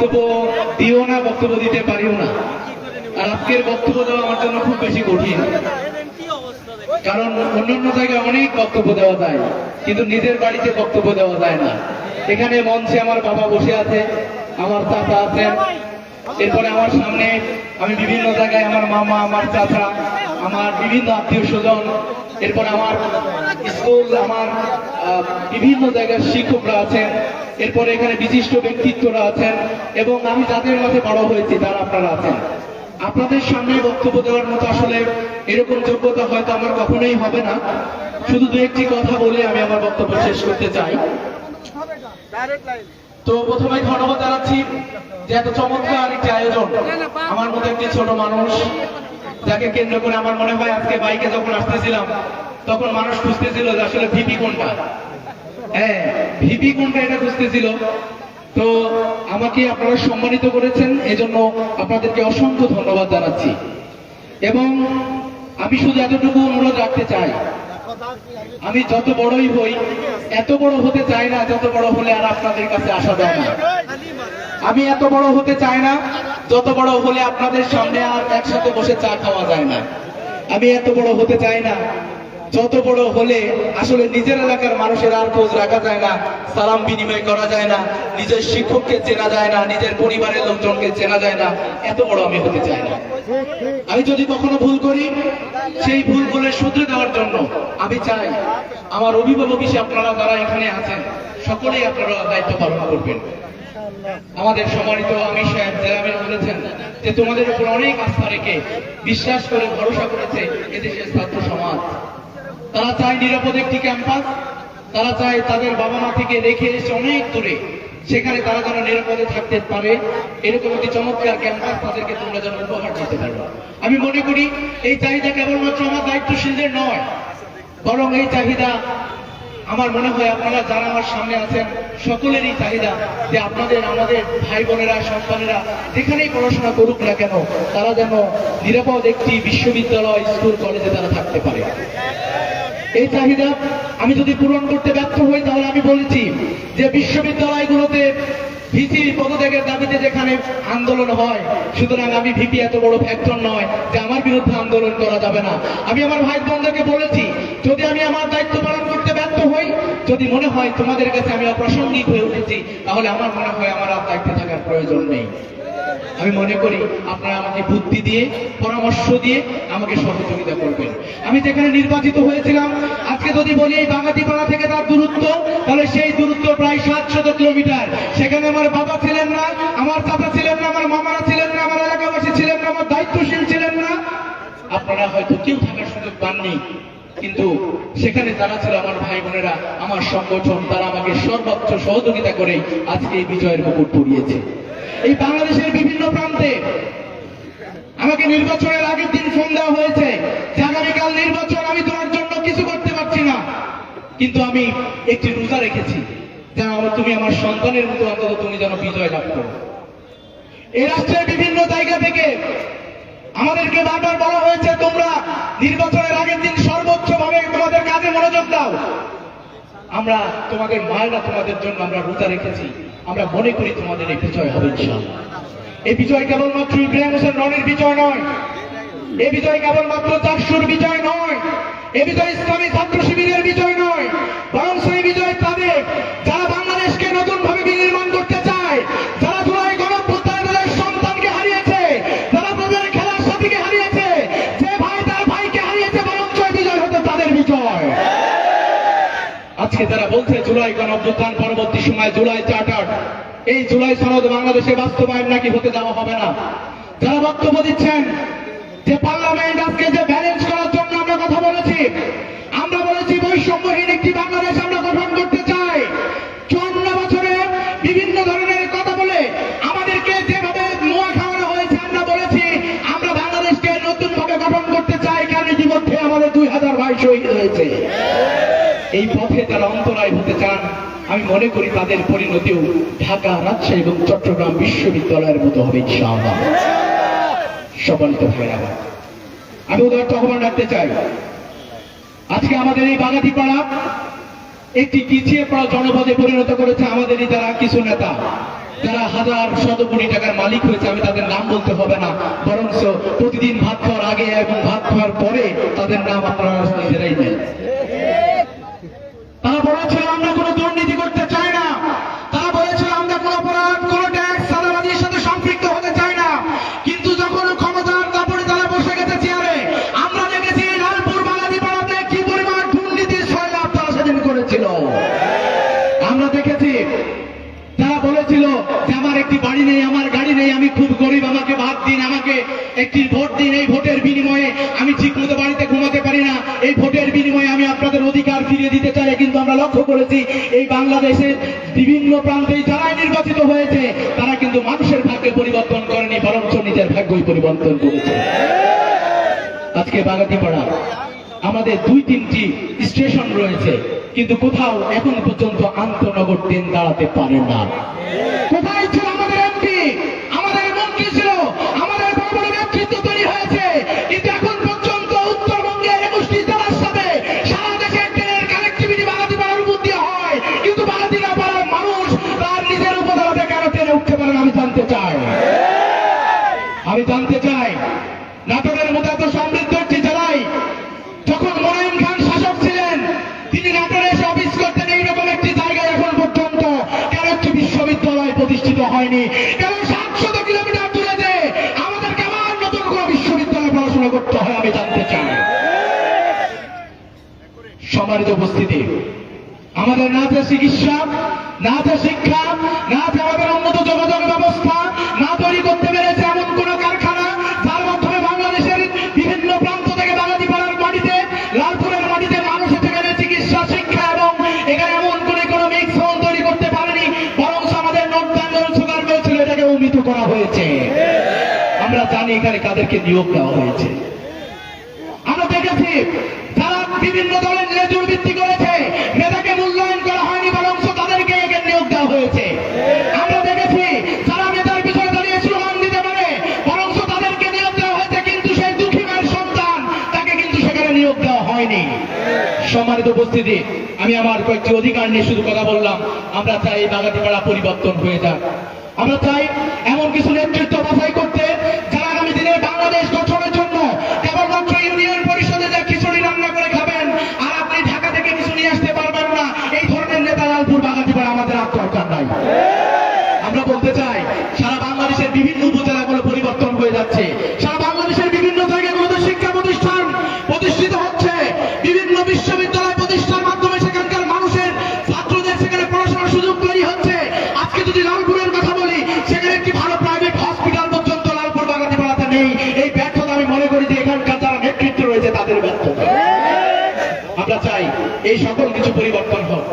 বক্তব্য দিও না, বক্তব্য দিতে পারিও না। আর আজকের বক্তব্য দেওয়া আমার জন্য খুব বেশি কঠিন। কারণ অন্যান্য জায়গায় অনেক বক্তব্য দেওয়া যায়, কিন্তু নিজের বাড়িতে বক্তব্য দেওয়া যায় না। এখানে মঞ্চে আমার বাবা বসে আছে, আমার চাচা আছেন। এরপরে আমার সামনে আমি বিভিন্ন জায়গায় আমার মামা, আমার চাচা, আমার বিভিন্ন আত্মীয় স্বজন, এরপর আমার স্কুল, আমার বিভিন্ন জায়গার শিক্ষকরা আছেন। এরপরে এখানে বিশিষ্ট ব্যক্তিত্বরা আছেন এবং আমি যাদের মাঝে বড় হয়েছি তারা আপনারা আছেন। আপনাদের সামনে বক্তব্য দেওয়ার মতো আসলে এরকম যোগ্যতা হয়তো আমার কখনোই হবে না। শুধু দু একটি কথা বলে আমি আমার বক্তব্য শেষ করতে চাই। তো প্রথমে ধন্যবাদ জানাচ্ছি যে এত চমৎকার একটি আয়োজন আমার মতো একটি ছোট মানুষ, যাকে কেন্দ্র করে আমার মনে হয় আজকে বাইকে যখন আসতেছিলাম, তখন মানুষ খুঁজতেছিল যে আসলে ভিপি কোনটা। হ্যাঁ ভিপি কোনটা এটা খুঁজতেছিল। তো আমাকে আপনারা সম্মানিত করেছেন, এজন্য আপনাদেরকে অসংখ্য ধন্যবাদ জানাচ্ছি। এবং আমি শুধু এতটুকু অনুরোধ রাখতে চাই, আমি যত বড়ই হই, এত বড় হতে চাই না, যত বড় হলে আর আপনাদের কাছে আসা যায় না। আমি এত বড় হতে চাই না, যত বড় হলে আপনাদের সামনে আর একসাথে বসে চা খাওয়া যায় না। আমি এত বড় হতে চাই না যত বড় হলে আসলে নিজের এলাকার মানুষের আর খোঁজ রাখা যায় না, সালাম বিনিময় করা যায় না, নিজের শিক্ষককে চেনা যায় না, নিজের পরিবারের লোকজনকে চেনা যায় না, এত বড় আমি হতে চাই না। আমি যদি কখনো ভুল করি, সেই ভুলগুলো শুধরে দেওয়ার জন্য আমি চাই, আমার অভিভাবক হিসেবে আপনারা যারা এখানে আছেন, সকলেই আপনারা দায়িত্ব পালন করবেন। আমাদের সম্মানিত আমি সাহেব জেলামিন বলেছেন যে তোমাদের উপর অনেক আস্থা রেখে, বিশ্বাস করে, ভরসা করেছে এদেশের ছাত্র সমাজ। তারা চায় নিরাপদ একটি ক্যাম্পাস, তারা চায় তাদের বাবা মা থেকে রেখে এসে অনেক দূরে সেখানে তারা যেন নিরাপদে থাকতে পারে। এরকম একটি চমৎকার ক্যাম্পাস তাদেরকে তোমরা যেন উপহার দিতে পারো। আমি মনে করি এই চাহিদা কেবলমাত্র আমার দায়িত্বশীলদের নয়, বরং এই চাহিদা আমার মনে হয় আপনারা যারা আমার সামনে আছেন সকলেরই চাহিদা যে আপনাদের, আমাদের ভাই বোনেরা, সন্তানেরা যেখানেই পড়াশোনা করুক না কেন, তারা যেন নিরাপদ একটি বিশ্ববিদ্যালয়, স্কুল, কলেজে তারা থাকতে পারে। এই চাহিদা আমি যদি পূরণ করতে ব্যর্থ হই, তাহলে আমি বলেছি যে বিশ্ববিদ্যালয়গুলোতে ভিসি পদত্যাগের দাবিতে যেখানে আন্দোলন হয়, সুতরাং আমি ভিপি এত বড় ফ্যাক্টর নয় যে আমার বিরুদ্ধে আন্দোলন করা যাবে না। আমি আমার ভাই বোনদেরকে বলেছি, যদি আমি আমার দায়িত্ব পালন করতে ব্যর্থ হই, যদি মনে হয় তোমাদের কাছে আমি অপ্রাসঙ্গিক হয়ে উঠেছি, তাহলে আমার মনে হয় আমার আর দায়িত্বে থাকার প্রয়োজন নেই। আমি মনে করি আপনারা আমাকে বুদ্ধি দিয়ে, পরামর্শ দিয়ে আমাকে সহযোগিতা করবেন। আমি যেখানে নির্বাচিত হয়েছিলাম, আজকে যদি বলি এই বাঙাটিপাড়া থেকে তার দূরত্ব, তাহলে সেই দূরত্ব প্রায় সাতশত কিলোমিটার। সেখানে আমার বাবা ছিলেন না, আমার চাচা ছিলেন না, আমার মামারা ছিলেন না, আমার এলাকাবাসী ছিলেন না, আমার দায়িত্বশীল ছিলেন না। আপনারা হয়তো কেউ থাকার সুযোগ পাননি। কিন্তু সেখানে যারা ছিল আমার ভাই বোনেরা, আমার সংগঠন, তারা আমাকে সর্বোচ্চ সহযোগিতা করে আজকে এই বিজয়ের মুকুট পরিয়েছে। এই বাংলাদেশের বিভিন্ন প্রান্তে আমাকে নির্বাচনের আগের দিন ফোন দেওয়া হয়েছে যে আগামীকাল নির্বাচন, আমি তোমার জন্য কিছু করতে পারছি না। কিন্তু আমি একটি রোজা রেখেছি। যেন তুমি আমার সন্তানের মতো অন্তত তুমি যেন বিজয় লাভ করো। এই রাষ্ট্রের বিভিন্ন জায়গা থেকে আমাদেরকে বারবার বলা হয়েছে, তোমরা নির্বাচনের আগের দিন সর্বোচ্চ ভাবে তোমাদের কাজে মনোযোগ দাও। আমরা তোমাদের মায়েরা তোমাদের জন্য আমরা রোজা রেখেছি। আমরা মনে করি তোমাদের এই বিজয় হবে ইনশাআল্লাহ। এই বিজয় কেবলমাত্র ইব্রাহিম হোসেন রনের বিজয় নয়। এই বিজয় কেবলমাত্র চারশুর বিজয় নয়। এ বিজয় ইসলামী ছাত্র শিবিরের বিজয় নয়। আজকে তারা বলছে, জুলাই গণ পরবর্তী সময় জুলাই চার্টার। এই জুলাই সনদ বাংলাদেশে বাস্তবায়ন নাকি হতে দেওয়া হবে না? যারা বক্তব্য দিচ্ছেন, যে পার্লামেন্ট আজকে যে ব্যালেন্স করার জন্য আমরা কথা বলেছি, আমরা বলেছি বৈষম্যহীন একটি বাংলাদেশ আমরা গঠন করতে চাই। চুয়ান্ন বছরে বিভিন্ন ধরনের কথা বলে আমাদেরকে যেভাবে মোয়া খাওয়ানো হয়েছে, আমরা বলেছি, আমরা বাংলাদেশকে নতুন ভাবে গঠন করতে চাই। কারণ ইতিমধ্যে আমাদের দুই হাজার এই পথে যারা অন্তরায় হতে চান, আমি মনে করি তাদের পরিণতিও ঢাকা, রাজশাহী এবং চট্টগ্রাম বিশ্ববিদ্যালয়ের মতো হবে আমি উদাহরণ আহ্বান রাখতে চাই। আজকে আমাদের এই বাগাতি পাড়া একটি পিছিয়ে পড়া জনপদে পরিণত করেছে আমাদেরই যারা কিছু নেতা। যারা হাজার, শত কোটি টাকার মালিক হয়েছে, আমি তাদের নাম বলতে হবে না। বরঞ্চ প্রতিদিন ভাত খাওয়ার আগে এবং ভাত খাওয়ার পরে তাদের নাম আপনারা নিজেরাই দেন তারা বলেছিল আমরা কোনো দুর্নীতি করতে চাই না তারা বলেছিল আমরা কোনো অপরাধ কোনো ট্যাক্স সাদাবাজির সাথে সম্পৃক্ত হতে চাই না কিন্তু যখন ক্ষমতার দাপড়ে তারা বসে গেছে চেয়ারে আমরা দেখেছি লালপুর বাগাতি পাড়াতে কি পরিমাণ দুর্নীতির সয়লাভ তারা সেদিন করেছিল আমরা দেখেছি তারা বলেছিল যে আমার একটি বাড়ি নেই আমার গাড়ি নেই আমি খুব গরিব আমাকে ভাত দিন আমাকে একটি ভোট দিন এই ভোটের বিনিময়ে আমি ঠিক মতো বাড়িতে ঘুমাতে পারি না এই ভোটের বিনিময়ে আমি আপনাদের অধিকার দিতে চাই কিন্তু আমরা লক্ষ্য করেছি, এই বাংলাদেশের বিভিন্ন প্রান্তে যারাই নির্বাচিত হয়েছে, তারা কিন্তু মানুষের ভাগ্যে পরিবর্তন করেনি, বরঞ্চ নিজের ভাগ্যই পরিবর্তন করেছে। আজকে বাগাতিপাড়া, আমাদের দুই তিনটি স্টেশন রয়েছে, কিন্তু কোথাও এখন পর্যন্ত আন্তনগর ট্রেন দাঁড়াতে পারে না। আমি জানতে চাই নাটোরের মতো এত সমৃদ্ধ একটি জেলায় যখন মনোয়ন খান শাসক ছিলেন, তিনি নাটোরে এসে অফিস করতেন এইরকম একটি জায়গায় এখন পর্যন্ত কেন একটি বিশ্ববিদ্যালয় প্রতিষ্ঠিত হয়নি? কেন সাতশত কিলোমিটার দূরে যে আমাদেরকে আবার নতুন কোনো বিশ্ববিদ্যালয়ে পড়াশোনা করতে হয় আমি জানতে চাই। সম্মানিত উপস্থিতি, আমাদের না আছে চিকিৎসা, না আছে শিক্ষা, না আছে আমাদের উন্নত যোগাযোগ ব্যবস্থা হয়েছে। আমরা জানি এখানে কাদেরকে নিয়োগ দেওয়া হয়েছে। আমরা দেখেছি যারা বিভিন্ন দলের নিয়ে দুর্বৃত্তি করেছে মেধাকে মূল্যায়ন করা হয়নি বরং তাদেরকে একে নিয়োগ দেওয়া হয়েছে। আমরা দেখেছি যারা মেধার পিছনে দাঁড়িয়ে স্লোগান দিতে পারে বরং তাদেরকে নিয়োগ দেওয়া হয়েছে, কিন্তু সেই দুঃখী মায়ের সন্তান তাকে কিন্তু সেখানে নিয়োগ দেওয়া হয়নি। সম্মানিত উপস্থিতি, আমি আমার কয়েকটি অধিকার নিয়ে শুধু কথা বললাম। আমরা চাই বাগাতিপাড়া পরিবর্তন হয়ে যাক। আমরা চাই কিছু নেতৃত্ব বাছাই করতে যারা আগামী দিনে বাংলাদেশ গঠনের জন্য কেবলমাত্র ইউনিয়ন পরিষদে যে খিচুড়ি রান্না করে খাবেন আর আপনি ঢাকা থেকে কিছু নিয়ে আসতে পারবেন না এই ধরনের নেতা লালপুর বাগাতিপাড়া আমাদের আর দরকার নাই আমরা বলতে চাই সারা বাংলাদেশের বিভিন্ন উপজেলাগুলো পরিবর্তন হয়ে যাচ্ছে সারা বাংলাদেশের বিভিন্ন জায়গাগুলোতে শিক্ষা প্রতিষ্ঠান প্রতিষ্ঠিত হচ্ছে বিভিন্ন বিশ্ববিদ্যালয় প্রতিষ্ঠার মাধ্যমে সেখানকার মানুষের ছাত্রদের সেখানে পড়াশোনার সুযোগ তৈরি হচ্ছে আজকে যদি লালপুরের কথা বলি সেখানে একটি ভালো প্রাইভেট হসপিটাল পর্যন্ত লালপুর বাগাতে পাড়াতে নেই এই ব্যর্থতা আমি মনে করি যে এখানকার যারা নেতৃত্ব তাদের ব্যর্থতা। আমরা চাই এই সকল কিছু পরিবর্তন হোক।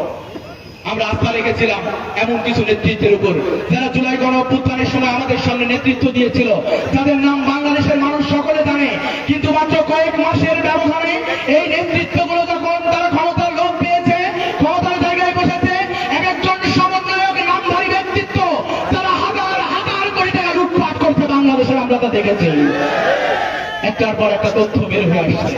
আমরা আস্থা রেখেছিলাম এমন কিছু নেতৃত্বের উপর। যারা জুলাই গণ অভ্যুত্থানের সময় আমাদের সামনে নেতৃত্ব দিয়েছিল যাদের নাম বাংলাদেশের মানুষ সকলে জানে। কিন্তু মাত্র কয়েক মাসের ব্যবধানে এই নেতৃত্বগুলো যখন তারা ক্ষমতার লোভ পেয়েছে, ক্ষমতার জায়গায় বসেছে, এক একজন সমন্বয়ক, নামধারী ব্যক্তিত্ব যারা হাজার হাজার কোটি টাকা লুটপাট করছে বাংলাদেশের, আমরা তা দেখেছি। একটার পর একটা তথ্য বের হয়ে আসছে।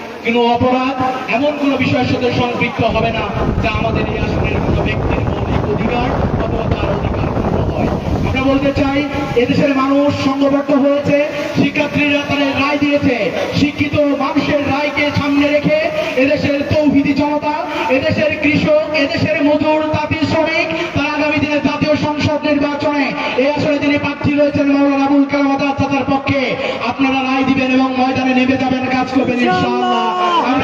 কোনো অপরাধ, এমন কোনো বিষয়ের সাথে সম্পৃক্ত হবে না যা আমাদের এই আসনের কোনো ব্যক্তির মৌলিক অধিকার অথবা তার অধিকার পূর্ণ হয়। আমরা বলতে চাই, এদেশের মানুষ সংঘবদ্ধ হয়েছে, শিক্ষার্থীরা তাদের রায় দিয়েছে। শিক্ষিত মানুষের রায়কে সামনে রেখে এদেশের তৌহিদি জনতা, এদেশের কৃষক, এদেশের মজুর, তাঁতি, শ্রমিক, তারা আগামী দিনে জাতীয় সংসদ নির্বাচনে এই আসলে তিনি প্রার্থী রয়েছেন মৌলানা আবুল কালাম আজাদ পক্ষে, আপনারা রায় দিবেন এবং ময়দানে নেমে যাবেন। কাজ করবেন